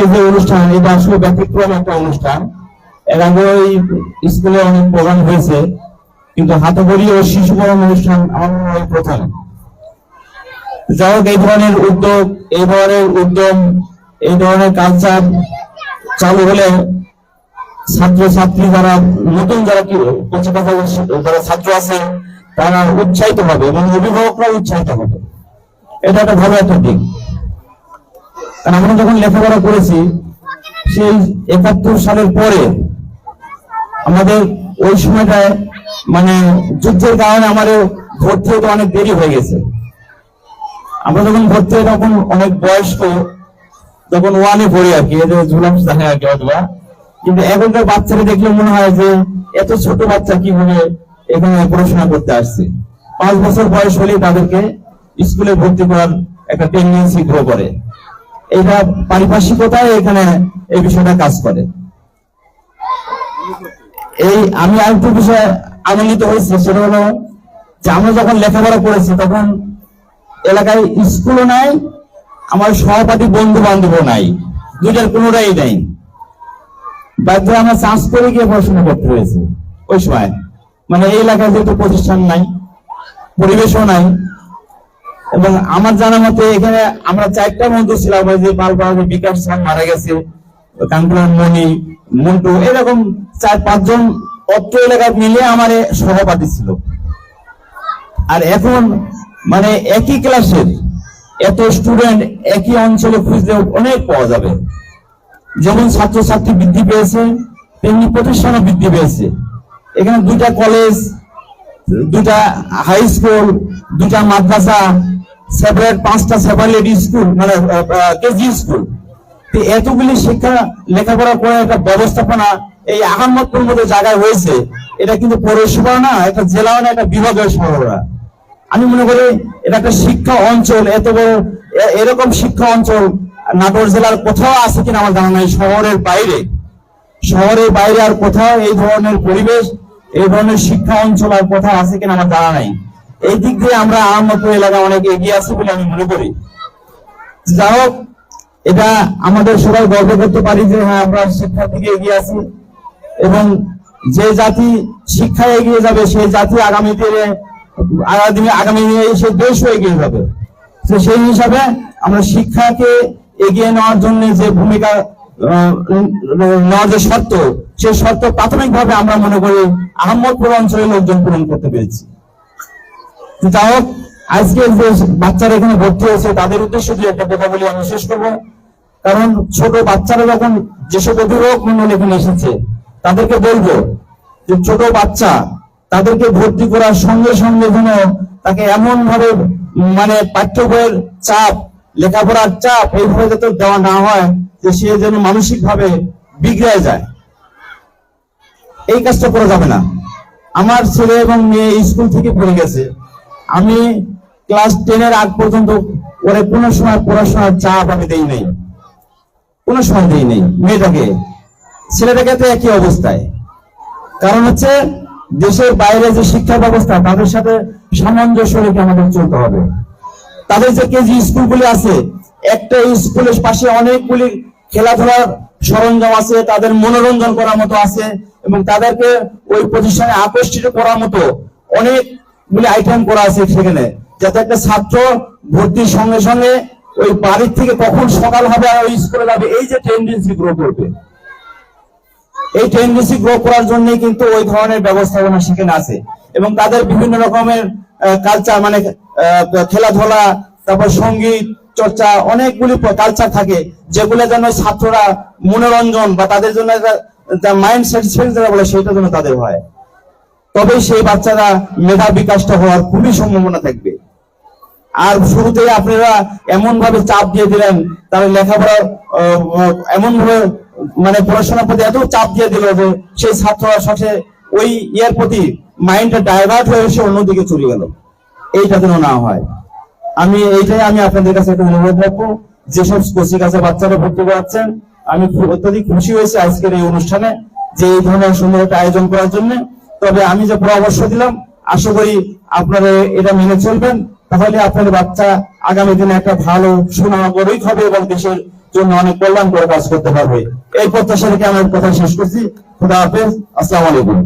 আজকে যে অনুষ্ঠান, এটা আসলে ব্যতিক্রম একটা অনুষ্ঠান। এর আগে ওই স্কুলে অনেক প্রোগ্রাম হয়েছে, কিন্তু হাতে করি ও শিশু পড়ান অনুষ্ঠান আমার প্রথম। যাই হোক, এই ধরনের উদ্যোগ, এই ধরনের উদ্যম, এই ধরনের কালচার চালু হলে ছাত্র ছাত্রী যারা, নতুন যারা কি যারা ছাত্র আছে, তারা উৎসাহিত হবে এবং অভিভাবকরা উৎসাহিত হবে। এটা একটা ভালো একটা দিক। কারণ আমরা যখন লেখাপড়া করেছি, সেই একাত্তর সালের পরে আমাদের ওই সময়টায় মানে যুদ্ধের কারণে আমাদের ভর্তি হতে অনেক দেরি হয়ে গেছে। আমরা যখন ভর্তি হই তখন অনেক বয়স্ক যখন ওয়ানে পড়ি আর কি ঝুলাম থাকে আর কি অথবা, কিন্তু এখনকার বাচ্চারা দেখলে মনে হয় যে এত ছোট বাচ্চা কীভাবে এখানে পড়াশোনা করতে আসছে। পাঁচ বছর বয়স হলেই তাদেরকে স্কুলে ভর্তি করার একটা টেন্ডেন্সি গ্রো করে। এটা পারিপার্শ্বিকতায় এখানে এই বিষয়টা কাজ করে। এই আমি আরেকটু বিষয়ে আনন্দিত হয়েছি, সেটা হলো যে আমরা যখন লেখাপড়া করেছি, তখন এলাকায় স্কুলও নাই, আমার সহপাঠী বন্ধু বান্ধবও নাই, দুইটার কোনোটাই নাই। বাধ্য আমরা চান্স করে গিয়ে পড়াশোনা করতে হয়েছে ওই সময়। মানে এই এলাকায় যেহেতু প্রতিষ্ঠান নাই, পরিবেশও নাই এবং আমার জানা মতে এখানে আমরা চারটা বন্ধু ছিলাম যে পালপাড়া বিকাশ স্যার মারা গেছে কানপুরের মণি, মন্টু, এরকম চার, পাঁচজন অত্র এলাকায় মিলে আমার সহপাঠী ছিল। আর এখন মানে একই ক্লাসের এত স্টুডেন্ট একই অঞ্চলে খুঁজলে অনেক পাওয়া যাবে। যেমন ছাত্রছাত্রী বৃদ্ধি পেয়েছে, তেমনি প্রতিষ্ঠানও বৃদ্ধি পেয়েছে। এখানে দুইটা কলেজ দুটা হাই স্কুল দুটা মাদ্রাসা সেপারেট পাঁচটা সেপারেট স্কুল মানে কেজি স্কুল এতগুলি শিক্ষা লেখাপড়া করে একটা ব্যবস্থাপনা এই আহমদপুর মতো জায়গায় হয়েছে, এটা কিন্তু পৌরসভা না একটা জেলাও না একটা বিভাগীয় শহর আমি মনে করি এটা একটা শিক্ষা অঞ্চল, এত বড় এরকম শিক্ষা অঞ্চল নাটোর জেলার কোথাও আছে কিনা আমার জানা নাই, শহরের বাইরে। শহরের বাইরে আর কোথাও এই ধরনের পরিবেশ, এই ধরনের শিক্ষা অঞ্চল আর কোথাও আছে কিনা আমার জানা নাই। এই দিক দিয়ে আমরা আহমদপুর এলাকা অনেক এগিয়ে আছি বলে আমি মনে করি। যাই হোক, এটা আমাদের সবাই গর্ব করতে পারি যে হ্যাঁ আমরা শিক্ষার দিকে এগিয়ে আছি এবং যে জাতি শিক্ষায় এগিয়ে যাবে, সেই জাতি আগামী দিনে, আগামী আগামী দিনে সেই দেশও এগিয়ে যাবে। তো সেই হিসাবে আমরা শিক্ষাকে এগিয়ে নেওয়ার জন্য যে ভূমিকা নেওয়ার যে শর্ত সেই শর্ত প্রাথমিকভাবে আমরা মনে করি আহমদপুর অঞ্চলের লোকজন পূরণ করতে পেরেছি। যাই হোক, আজকে যে বাচ্চারা এখানে ভর্তি হয়েছে, তাদের উদ্দেশ্যে যে একটা কথা বলি, আমি শেষ করব। কারণ ছোট বাচ্চারা যখন যেসব অভিভাবক মন্ডল এখানে এসেছে, তাদেরকে বলব যে ছোট বাচ্চা, তাদেরকে ভর্তি করার সঙ্গে সঙ্গে যেন তাকে এমন ভাবে মানে পাঠ্য বইয়ের চাপ, লেখাপড়ার চাপ এইভাবে যাতে দেওয়া না হয়, যে সে যেন মানসিক ভাবে বিগড়ে যায়। এই কাজটা করা যাবে না। আমার ছেলে এবং মেয়ে স্কুল থেকে পড়ে গেছে। আমি ক্লাস টেনের আগ পর্যন্ত ওরে কোনো সময় পড়াশোনার চাপ আমি দেই নাই। কোনো সময় দেই নাই মেয়েটাকে। ছেলেটাকে তো একই অবস্থায়। কারণ হচ্ছে দেশের বাইরে যে শিক্ষা ব্যবস্থা, তাদের সাথে সামঞ্জস্য রেখে আমাদের চলতে হবে। তাদের যে কেজি স্কুলগুলি আছে, একটা স্কুলের পাশে অনেকগুলি খেলাধুলার সরঞ্জাম আছে, তাদের মনোরঞ্জন করার মতো আছে এবং তাদেরকে ওই প্রতিষ্ঠানে আকর্ষিত করার মতো অনেকগুলি আইটেম করা আছে সেখানে। যাতে একটা ছাত্র ভর্তির সঙ্গে সঙ্গে ওই বাড়ির থেকে কখন সকাল হবে আর ওই স্কুলে যাবে, এই যে টেন্ডেন্সি গ্রো করবে। এই টেন্ডেন্সি গ্রো করার জন্যই কিন্তু ওই ধরনের ব্যবস্থাপনা সেখানে আছে। এবং তাদের বিভিন্ন রকমের কালচার মানে খেলাধুলা, তারপর সংগীত, চর্চা, অনেকগুলি কালচার থাকে, যেগুলো যেন ছাত্ররা মনোরঞ্জন বা তাদের জন্য মাইন্ড স্যাটিসফ্যাকশন যেটা বলে, সেটা যেন তাদের হয়। তবে সেই বাচ্চারা মেধা বিকাশটা হওয়ার খুবই সম্ভাবনা থাকবে। আর শুরুতেই আপনারা এমন ভাবে চাপ দিয়ে দিলেন, তারা লেখাপড়া এমন ভাবে মানে পড়াশোনার প্রতি এত চাপ দিয়ে দিল যে সেই ছাত্ররা শেষে ওই ইয়ের প্রতি মাইন্ডটা ডাইভার্ট হয়ে এসে অন্যদিকে চলে গেল। এইটা যেন না হয়। আমি এইটাই আমি আপনাদের কাছে একটা অনুরোধ রাখব, যেসব কোচিং কাছে বাচ্চারা ভর্তি করাচ্ছেন, আমি অত্যধিক খুশি হয়েছি আজকের এই অনুষ্ঠানে, যে এই ধরনের সুন্দর একটা আয়োজন করার জন্য। তবে আমি যে পরামর্শ দিলাম, আশা করি আপনারা এটা মেনে চলবেন। তাহলে আপনার বাচ্চা আগামী দিনে একটা ভালো সুনাগরিক হবে এবং দেশের জন্য অনেক কল্যাণ করে কাজ করতে পারবে। এই প্রত্যাশা রেখে আমার কথা শেষ করছি। খুদা হাফেজ। আসসালামু আলাইকুম।